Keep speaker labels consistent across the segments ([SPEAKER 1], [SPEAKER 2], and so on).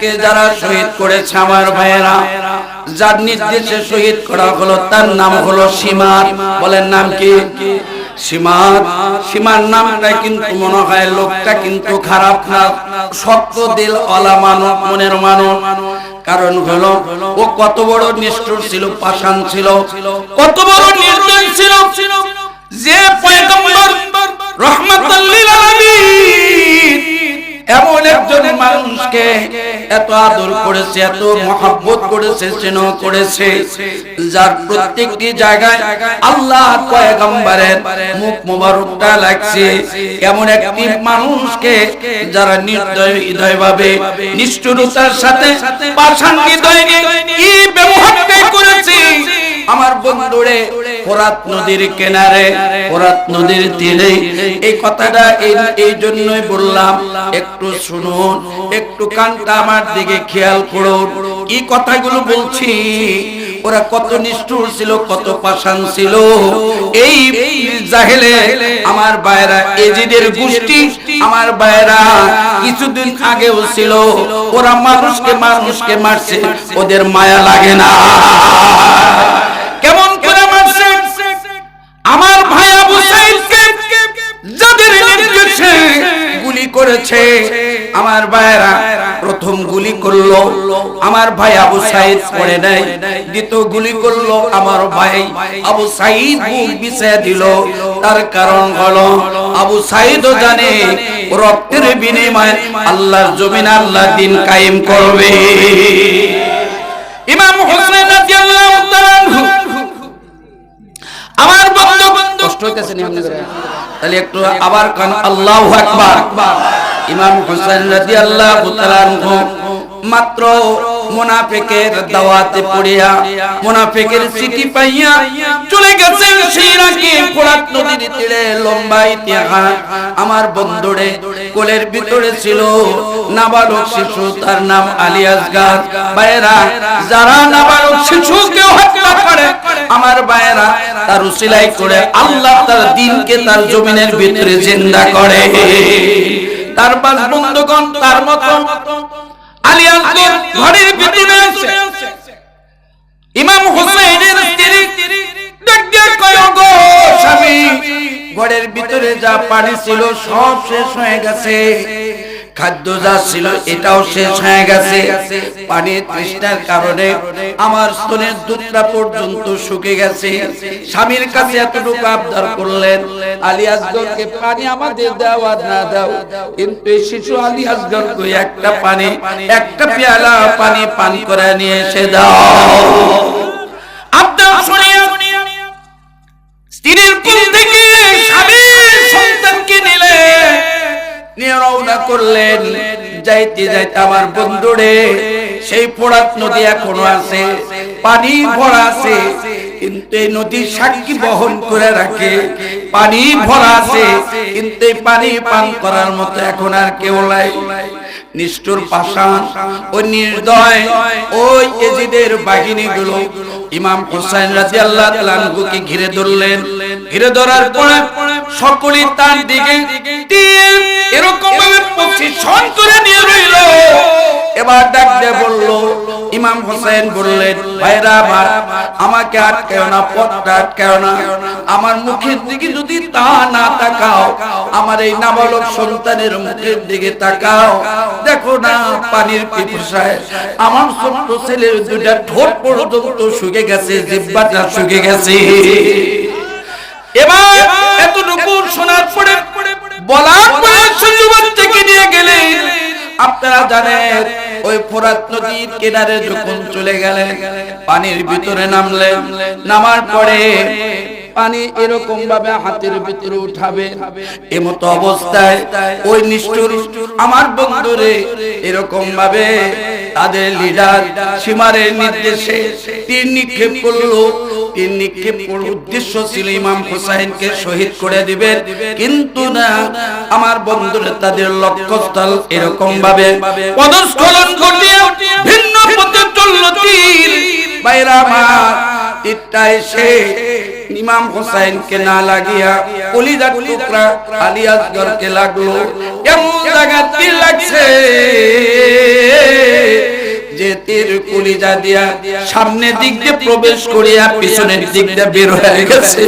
[SPEAKER 1] তিনাকে যারা শহীদ করেছে আমার ভাইয়েরা, যার নির্দেশে শহীদ করা হলো, তার নাম হলো সীমার। বলেন নাম কি? সীমার। সীমার নামটা কিন্তু মনে হয় লোকটা কিন্তু খারাপ না, শক্ত দিল অলা মানব মনের মানব কারণ হলো, ও কত বড় নিষ্ঠুর ছিল, পাষাণ ছিল, কত বড় নির্দয় ছিল। যে পয়গম্বর রহমাতুল লিল আলামিন এমন একজন মানুষকে এত আদর করেছে, এত মহাব্বত করেছে, স্নেহ করেছে, যার প্রত্যেকটি জায়গায় আল্লাহ পয়গম্বরের মুখ মোবারকটা লাগছে। এমন একটি মানুষকে যারা নির্দয় হৃদয় ভাবে নিষ্ঠুরতার সাথে পাষাণ হৃদয় নিয়ে কি ব্যবহারটাই করেছে। আমার বন্ধুরে, ফোরাত নদীর কিনারে, ফোরাত নদীর তীরে। এই কথাটা এই জন্যই বললাম, একটু শুনুন, একটু কানটা আমার দিকে খেয়াল করুন। এই কথাগুলো বলছি? ওরা কত নিষ্ঠুর ছিল, কত পাষাণ ছিল। এই জাহেলে আমার বায়রা এজিদের গোষ্ঠী আমার বায়রা কিছুদিন আগেও ছিল। ওরা মানুষকে মানুষকে মারছে, ওদের মায়া লাগে না। কেমন করে মারছে আমার ভাই আবু সাইদকে যাদের নির্দেশে গুলি করেছে। আমার ভাইরা প্রথম গুলি করল। আমার ভাই আবু সাইদ পড়ে নাই। দ্বিতীয় গুলি করল। আমার ভাই আবু সাইদ বুক বিছিয়ে দিল। তার কারণ হলো, আবু সাইদও জানে, রক্তের বিনিময়ে আল্লাহর জমিন আল্লাহ দিন কায়েম করবে। ইমাম হোসেন রাদিয়াল্লাহু তাআলা আমার বন্ধু কষ্ট হইতেছে তাহলে একটু আবার কান আল্লাহু আকবার। ইমাম হোসেন রাদিয়াল্লাহু তাআলা মাত্র মুনাফিকের দাওয়াতে পড়িয়া মুনাফিকের চিঠি পাইয়া চলে গেছেন সেই রাগে ফোরাত নদীর তীরে লম্বা ইতিহাস। আমার বন্ধুরে কোলের ভিতরে ছিল নাবালক শিশু, তার নাম আলী আসগার। বাইরা যারা নাবালক শিশুকে হত্যা করে। আমার বাইরা তার উসিলাই করে আল্লাহ তার দিনকে তার জমিনের ভিতরে জিন্দা করে। তার বাস বন্ধুগণ, তার মতো আলী আসগার ঘরের ভিতরে আছে। "ওগো স্বামী, ঘরের ভিতরে যা পানি ছিল সব শেষ হয়ে গেছে। খাদ্য যা ছিল এটাও শেষ হয়ে গেছে। পানির তৃষ্ণার কারণে আমার স্তনের দুধটা পর্যন্ত শুকে গেছে। স্বামীর কাছে এতটুকু আবদার করলেন, আলী আসগরকে পানি আমাদের দাও আর না দাও। কিন্তু এই শিশু আলী আসগরকে একটা পানি, একটা পেয়ালা পানি পান করে নিয়ে এসে দাও। আবদার শুনিয়া স্ত্রীর কোল থেকে স্বামীর সন্তানকে নিলে। নিয়ে রওনা করলেন। যাইতে যাইতে আমার বন্ধুরে, সেই নদী এখনও আছে, পানি ভরা আছে, কিন্তু এই নদী সাক্ষী বহন করে রাখে। পানি ভরা আছে, কিন্তু এই পানি পান করার মতো এখন আর কেউ নাই। নিষ্ঠুর পাষাণ ও নির্দয়, ওই এজিদের বাহিনীগুলো ইমাম রাদিয়াল্লাহু তাআলা আনহুকে ঘিরে ধরলেন। ঘিরে ধরার পরে তার দিকে এরকম ভাবে করে নিয়ে রইল। এবার ডাক বলল, ইমাম হোসেন বললেন, ভাইরা আমার, আমাকে আটকাও না, পথটা আটকাও না। আমার মুখের দিকে যদি তা না তাকাও, আমার এই নাবালক সন্তানের মুখের দিকে তাকাও। দেখো না, পানির পিপাসায় আমার ছোট্ট ছেলের দুটা ঠোঁট পর্যন্ত শুকে গেছে, জিব্বাটা শুকে গেছে। এবার এতটুকু শোনার পরে বলার পরে সুযোগ থেকে নিয়ে গেলেন। আপনারা জানেন ওই ফোরাত নদীর কিনারে যখন চলে গেলেন পানির ভিতরে নামলেন। নামার পরে পানি এরকম ভাবে হাতের ভিতরে উঠাবে এমতো অবস্থায় ওই নিষ্ঠুর আমার বন্ধুরে এরকম ভাবে তাদের লিডার সীমারের নির্দেশে তীর নিক্ষেপ করল। তীর নিক্ষেপ উদ্দেশ্য ছিল ইমাম হুসাইনকে শহীদ করে দিবেন। কিন্তু না, আমার বন্ধুরা তাদের লক্ষ্যস্থল এরকম ভাবে পদস্খলন ঘটিয়ে ভিন্ন পথে চলল তীর। বাইরা আমার তীরটা এসে ইমাম হোসাইনকে না লাগিয়া কলিজার টুকরা আলী আসগরকে লাগল। এমন জায়গা তীর লাগছে যে তীর কলিজা দিয়া সামনের দিক দিয়ে প্রবেশ করিয়া পিছনের দিক দিয়ে বের হয়ে গেছে।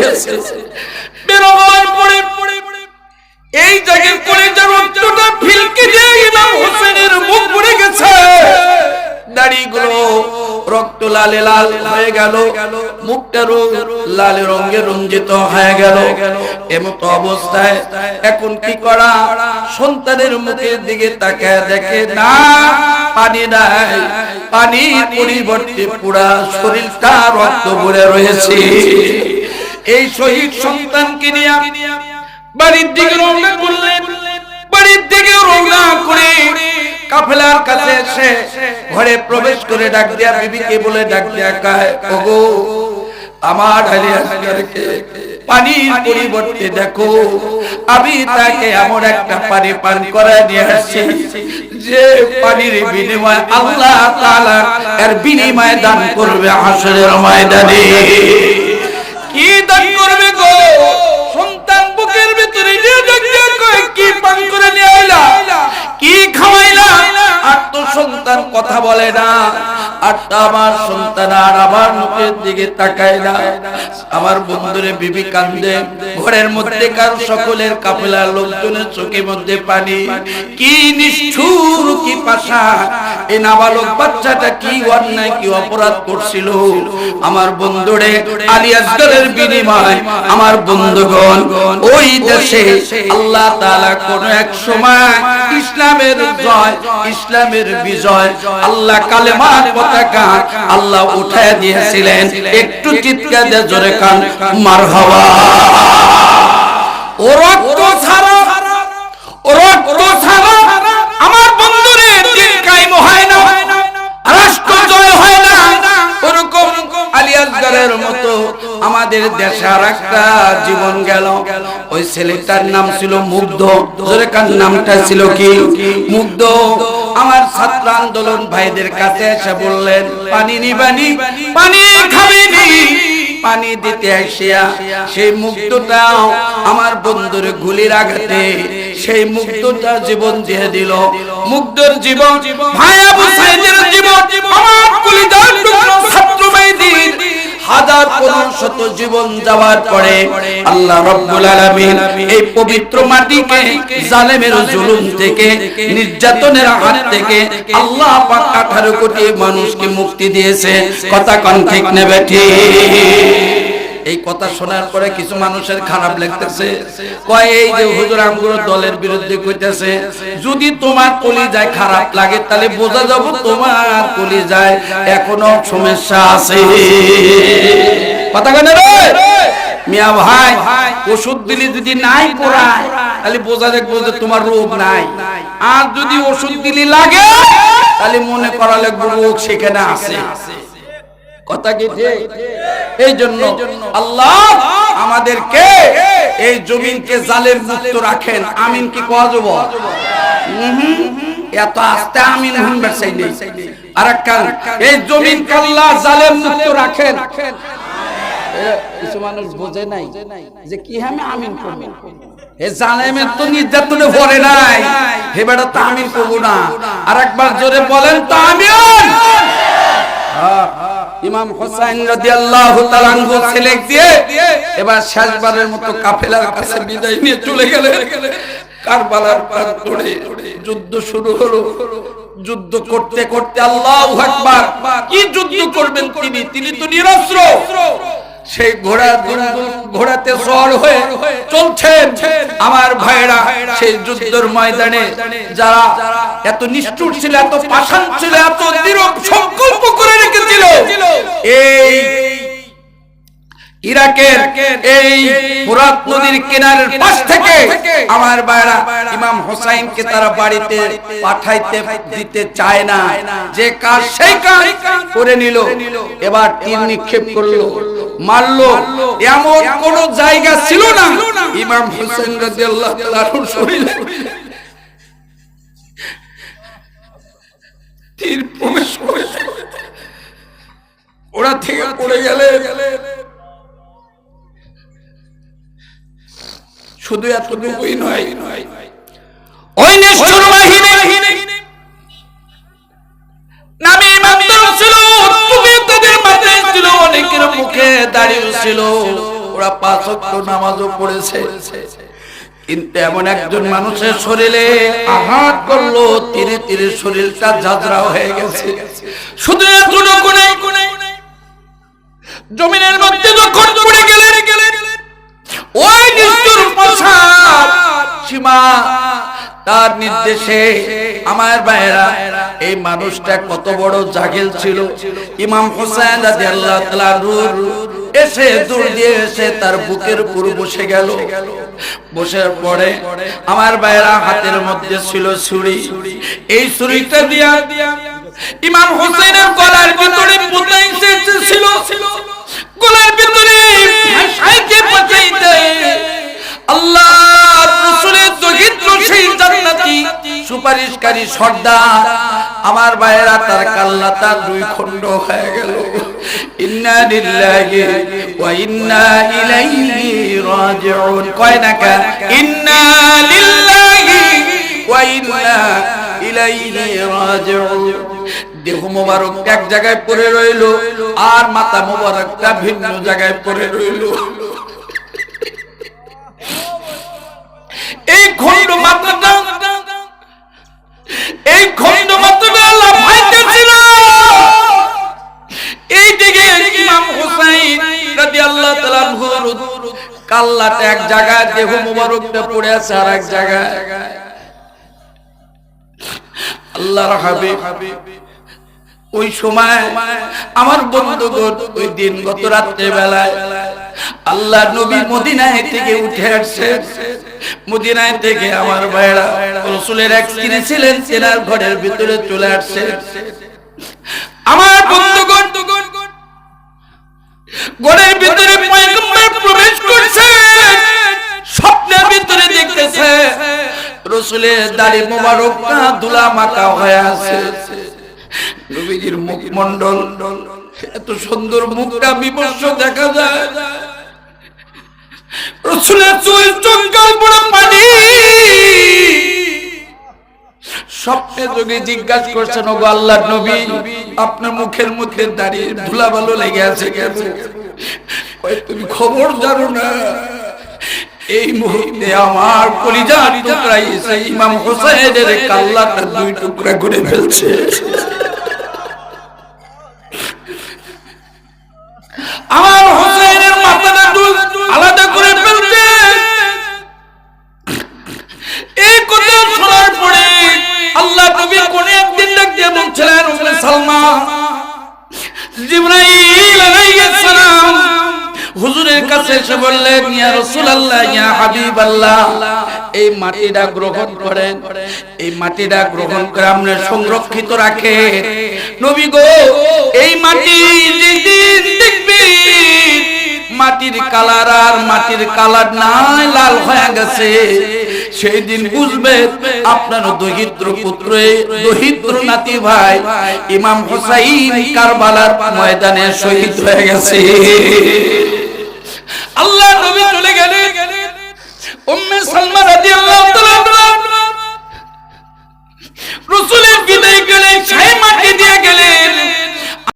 [SPEAKER 1] এই জায়গায় কলিজার ফিলকে দিয়ে ইমাম হোসেনের মুখ পড়ে গেছে। দাড়িগুলো রক্ত লালে লাল হয়ে গেল, মুখটারও লাল রঙে রঞ্জিত হয়ে গেল। এমতো অবস্থায় এখন কি করা? সন্তানের মুখের দিকে তাকায় দেখে, না, পানি নাই। পানি পরিবর্তে পুরা শরীরটা রক্ত ভরে রয়েছে। এই শহীদ সন্তানকে নিয়ে বাড়ির দিকে রওনা করলেন, বাড়ির দিকে রওনা করে কাফেলার কাছে এসে ঘরে প্রবেশ করে ডাক দেয়া বিবিকে বলে, ডাক দেয়া কায়, ওগো, আমার আলী আসগরকে পানির পরিবর্তে দেখো। আমি তাকে এমন একটা পানি পান করায় নিয়ে আসছি যে পানির বিনিময়ে আল্লাহ তাআলা এর বিনিময়ে দান করবে হাসরের ময়দানে। কি দান করবে গো? সন্তান বুকের ভিতরে নিয়ে দেখতে কয়, কি পান করে নিয়ে আইলা? কি খাওয়াইলা? আর তো সন্তান কথা বলে না। আর আমার সন্তান আর আমার মুখের দিকে তাকায় না। আমার বন্ধুরে বিবি কান্দে, ঘরের মধ্যে কার সকলের কাফেলার লোকজনের চোখের মধ্যে পানি। কি নিষ্ঠুর, কি পাশা। এই নাবালক বাচ্চাটা কি অন্যায়, কি অপরাধ করছিল? আমার বন্ধুরে আলী বিনিময় আমার বন্ধুগণ, ওই দেশে আল্লাহ তাআলা কোন এক সময় ইসলামের জয় ইসলামের বিজয়, আল্লাহ কালেমার পতাকা আল্লাহ উঠায় দিয়েছিলেন। একটু চিৎকার দিয়ে জোরে কান, মারহাবা। ও রক্ত ছাড়া, ও রক্ত ছাড়া আলী মতো আমাদের একটা জীবন গেল। ওই ছেলেটার নাম ছিল মুগ্ধ। জোরে কার নামটা ছিল কি? মুগ্ধ। আমার ছাত্র আন্দোলন ভাইদের কাছে এসে বললেন, পানি নিবানি পানি খাবিনি পানি দিতে আসিয়া সেই মুক্তটাও আমার বন্ধুর গুলির আঘাতে সেই মুক্তটা জীবন দিয়ে দিল। মুক্তর জীবন ভাই আবু সাইদের জীবন, আমার ছাত্র ভাইদের হাজার শত জীবন যাওয়ার পরে আল্লাহ রব্বুল এই পবিত্র মাটিকে, জালেমের জুলুম থেকে, নির্যাতনের হাত থেকে আল্লাহ পাক 18 কোটি মানুষকে মুক্তি দিয়েছে। কথা কন ঠিক নেবে ঠিক? এই কথা শোনার পরে কিছু মানুষের খারাপ লাগতেছে। কয় এই যে হুজুর আমগুলো দলের বিরুদ্ধে কইতেছে যদি তোমার কলি যায় খারাপ লাগে তাহলে বোঝা যাব তোমার কলি যায় এখনও সমস্যা আছে। কথা কেন রে? মিয়া ভাই ওষুধ দিলে যদি নাই পড়ায় তাহলে বোঝা দেখব যে তোমার রোগ নাই। আর যদি ওষুধ দিলে লাগে তাহলে মনে করা লাগবে রোগ সেখানে আছে। কথা কি ঠিক? এই জন্য আল্লাহ আমাদেরকে এই জমিনকে জালের মুক্ত রাখেন। আমিন কি কোয়া যাব? এত আস্তে আমিন হুনবে চাই নেই আর এই জমিন আল্লাহ জালেম মুক্ত রাখেন। কিছু মানুষ বোঝে নাই যে কি আমি আমিন করব। জালেমের তো নির্যাতনে ভরে নাই। এবারে তো আমিন করব না। আর একবার জোরে বলেন তো আমিন। ইমাম হোসাইন রাদিয়াল্লাহু আনহু ছেলে দিয়ে এবার শেষবারের মতো কাফেলার কাছে বিদায় নিয়ে চলে গেলেন। কারবালার যুদ্ধ শুরু হলো। যুদ্ধ করতে করতে আল্লাহু কি যুদ্ধ করবেন তিনি? তিনি তো নিরস্ত্র। সেই ঘোড়া ঘোড়াতে সর হয়ে চলছেন আমার ভাইরা সেই যুদ্ধের ময়দানে যারা এত নিষ্ঠুর ছিল, এত পাষাণ ছিল, এত দৃঢ় সংকল্প করে রেখেছিল। এই ইরাকের এই নদীর কিনারের পাশ থেকে আমার ইমাম হোসাইনকে তারা বাড়িতে পাঠাইতে দিতে চায় না। যে কাজ সেই কাজ করে নিল। এবার তীর নিক্ষেপ করল। মারলো। এমন কোন জায়গা ছিল না। ইমাম হোসেন রাদিয়াল্লাহু তাআলার শরীরে তীর প্রবেশ করেছে ওরা থেকে পড়ে গেলে। শুধু এতটুকুই নয় ওই ছিল ওরা পাঁচ ওয়াক্ত নামাজও পড়েছে। কিন্তু এমন একজন মানুষের শরীরে আঘাত করল তীরে তীরে শরীরটা ঝাঁঝরা হয়ে গেছে। শুধু জমিনের মধ্যে যখন পড়ে গেলে ওই নিষ্ঠুর প্রসাদ সীমা তার নির্দেশে আমার ভাইয়েরা, এই মানুষটা কত বড় জাগিল ছিল। ইমাম হোসেন রাদিয়াল্লাহু তাআলা এসে দূর দিয়ে এসে তার বুকের উপর বসে গেল। বসে পড়ে আমার ভাইরা হাতের মধ্যে ছিল ছুরি। এই ছুরিটা দিয়া ইমাম হোসেনের গলার ভিতরে পুতাইছে ছিল। গলার সুপারিশকারী সর্দার। আমার ভাইয়েরা, তার কাল্লা তার দুই খণ্ড হয়ে গেল। দেহ মোবারক এক জায়গায় পড়ে রইল আর মাথা মোবারকটা ভিন্ন জায়গায় পড়ে রইল। এই খণ্ড মাত্রাটা এই মাত্রাটা লাফাইতেছিল এই দিকে ইমাম হুসাইন রাদিয়াল্লাহু তাআলা কাল্লাটা এক জায়গায়, দেহ মোবারকটা পড়ে আছে আর এক জায়গায়। আল্লাহর হাবিব। ওই সময় আমার বন্ধুগণ ওই দিন গত রাত্রে বেলায় আল্লাহ নবী মদিনায় থেকে উঠে আসছে। মদিনায় থেকে আমার ভাইরা রসুলের এক স্ত্রী ছিলেন, তেনার ঘরের ভিতরে চলে আসছে। আমার বন্ধুগণ, ঘরের ভিতরে প্রবেশ করছে, স্বপ্নের ভিতরে দেখতেছে, রসুলের দাড়ি মোবারক ধুলা মাখা হয়ে আছে। নবীজির মুখমণ্ডল। এত সুন্দর মুখটা বিমর্ষ দেখা যায়। স্বপ্নে যোগে জিজ্ঞাসা করছেন, ওগো আল্লাহ নবী, আপনার মুখের মধ্যে দাঁড়িয়ে ধুলা ভালো লেগে আছে তুমি খবর জানো না, এই মুহূর্তে আমার কলিজার টুকরা ইমাম হোসেনের কাল্লাটা দুই টুকরা করে ফেলছে। আমার হোসেনের মাথাটা দুল আলাদা করে ফেলতে। এই কথা শোনার পরে আল্লাহ নবী কোন একদিন ডাকতে বলছিলেন উম্মে সালমা জিবরাইল হুজুরের কাছে এসে বললেন, ইয়া রাসূলুল্লাহ, ইয়া হাবিবাল্লাহ। এই মাটিটা গ্রহণ করেন, এই মাটিটা গ্রহণ করে আপনি সংরক্ষিত রাখেন নবী গো, এই মাটি যেদিন দেখবেন মাটির কালার আর মাটির কালার নাই, লাল হয়ে গেছে। সেই দিন বুঝবে আপনার দহিত্র পুত্র দহিত্র নাতি ভাই, ইমাম হুসাইন কারবালার ময়দানে শহীদ হয়ে গেছে। আল্লাহ নবী চলে গেলেন উম্মে সালমা রাদিয়াল্লাহু তাআলা রাসূলের বিদায় গেলে সেই মাটি